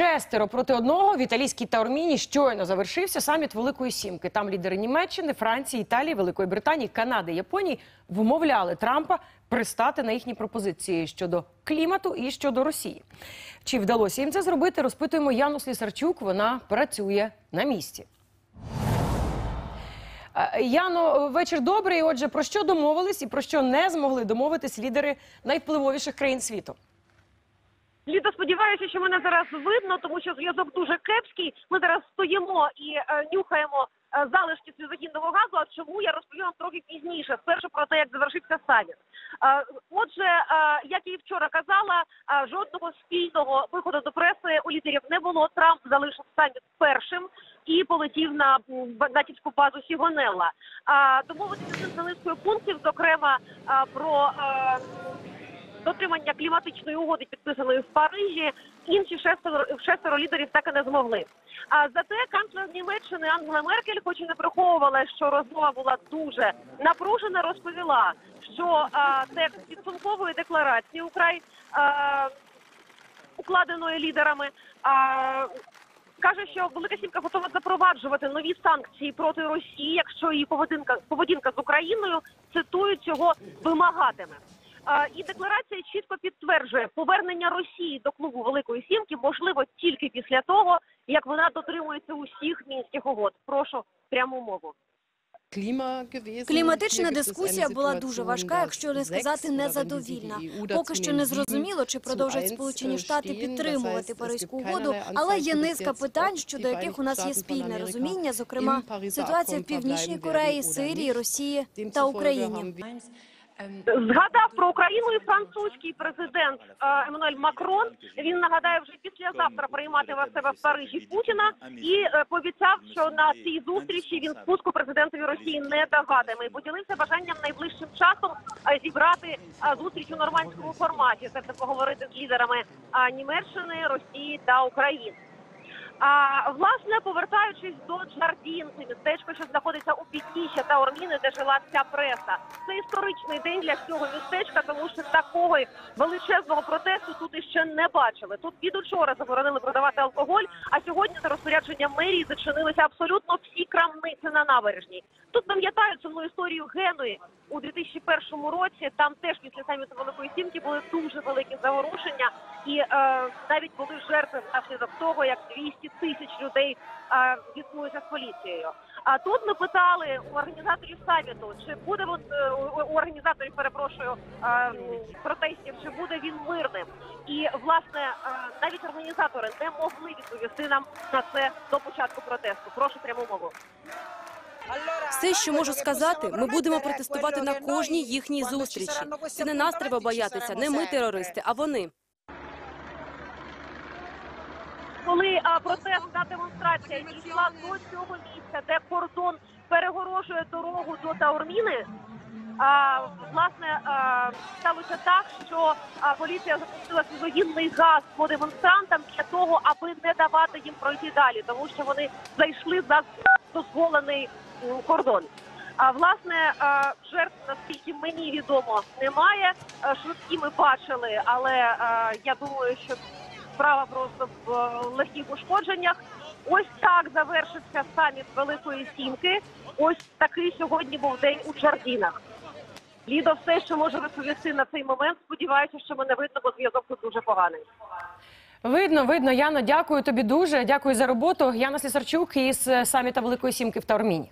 Шестеро проти одного в італійській Таурміні щойно завершився саміт Великої Сімки. Там лідери Німеччини, Франції, Італії, Великої Британії, Канади, Японії вмовляли Трампа пристати на їхні пропозиції щодо клімату і щодо Росії. Чи вдалося їм це зробити? Розпитуємо Яну Слісарчук. Вона працює на місці. Яно, вечір добрий. Отже, про що домовились і про що не змогли домовитись лідери найвпливовіших країн світу? Ліда, сподіваюся, що мене зараз видно, тому що зв'язок дуже кепський. Ми зараз стоїмо і е, нюхаємо е, залишки сльозогінного газу. А чому я розповім вам трохи пізніше? Спершу про те, як завершився саміт. Е, отже, е, як і вчора казала, е, жодного спільного виходу до преси у лідерів не було. Трамп залишив саміт першим і полетів на натівську базу Сігонелла. А домовитися з низкою пунктів, зокрема е, про. е, дотримання кліматичної угоди, підписаної в Парижі, інші шестеро, шестеро лідерів так і не змогли. А зате канцлер Німеччини Ангела Меркель, хоч і не приховувала, що розмова була дуже напружена, розповіла, що а, текст підсумкової декларації украй а, укладеної лідерами. А, Каже, що Велика Сімка готова запроваджувати нові санкції проти Росії, якщо її поведінка поведінка з Україною цитую цього вимагатиме. А, І декларація чітко підтверджує, повернення Росії до клубу Великої Сімки можливо тільки після того, як вона дотримується усіх мінських угод. Прошу пряму мову. Кліматична дискусія була дуже важка, якщо не сказати незадовільна. Поки що не зрозуміло, чи продовжать Сполучені Штати підтримувати Паризьку угоду, але є низка питань, щодо яких у нас є спільне розуміння, зокрема ситуація в північній Кореї, Сирії, Росії та Україні. Згадав про Україну і французький президент е, Еммануель Макрон. Він нагадає вже післязавтра прийматиме в себе в Парижі Путіна і е, пообіцяв, що на цій зустрічі він спуску президентові Росії не догадує. І поділився бажанням найближчим часом е, зібрати зустріч у нормандському форматі, тобто поговорити з лідерами Німеччини, Росії та України. А власне, повертаючись до Джардін, це містечко, що знаходиться у підніжжя та Орміни, де жила вся преса. Це історичний день для цього містечка, тому що такого величезного протесту тут іще не бачили. Тут від учора заборонили продавати алкоголь, а сьогодні за розпорядженням мерії зачинилися абсолютно всі крамниці на набережній. Тут пам'ятають сумну історію Генуї у 2001 році. Там теж після саміту Великої Сімки були дуже великі заворушення, і е, навіть були жертви внаслідок того, як 200 тисяч людей зіткнулися з поліцією. А тут ми питали у організаторів саміту, чи буде от, е, у- організаторів, перепрошую, м, протестів, чи буде він мирним. І власне е, навіть організатори не могли відповісти нам на це до початку протесту. Прошу пряму мову. Все, що можу сказати, ми будемо протестувати на кожній їхній зустрічі. Це не нас треба боятися, не ми терористи, а вони. Коли протестна демонстрація дійшла до цього місця, де кордон перегорожує дорогу до Таурміни. А, власне, а, сталося так, що а, поліція запустила сльозогінний газ по демонстрантам для того, аби не давати їм пройти далі, тому що вони зайшли за дозволений кордон. А власне жертв, наскільки мені відомо, немає. Швидкі ми бачили, але я думаю, що справа просто в е, легких ушкодженнях. Ось так завершився саміт Великої Сімки. Ось такий сьогодні був день у Джардінах. Лідо, все, що можу розповісти на цей момент. Сподіваюся, що мене видно, бо зв'язок тут дуже поганий. Видно, видно. Яно, дякую тобі дуже. Дякую за роботу. Яна Слісарчук із е, саміта Великої Сімки в Таурміні.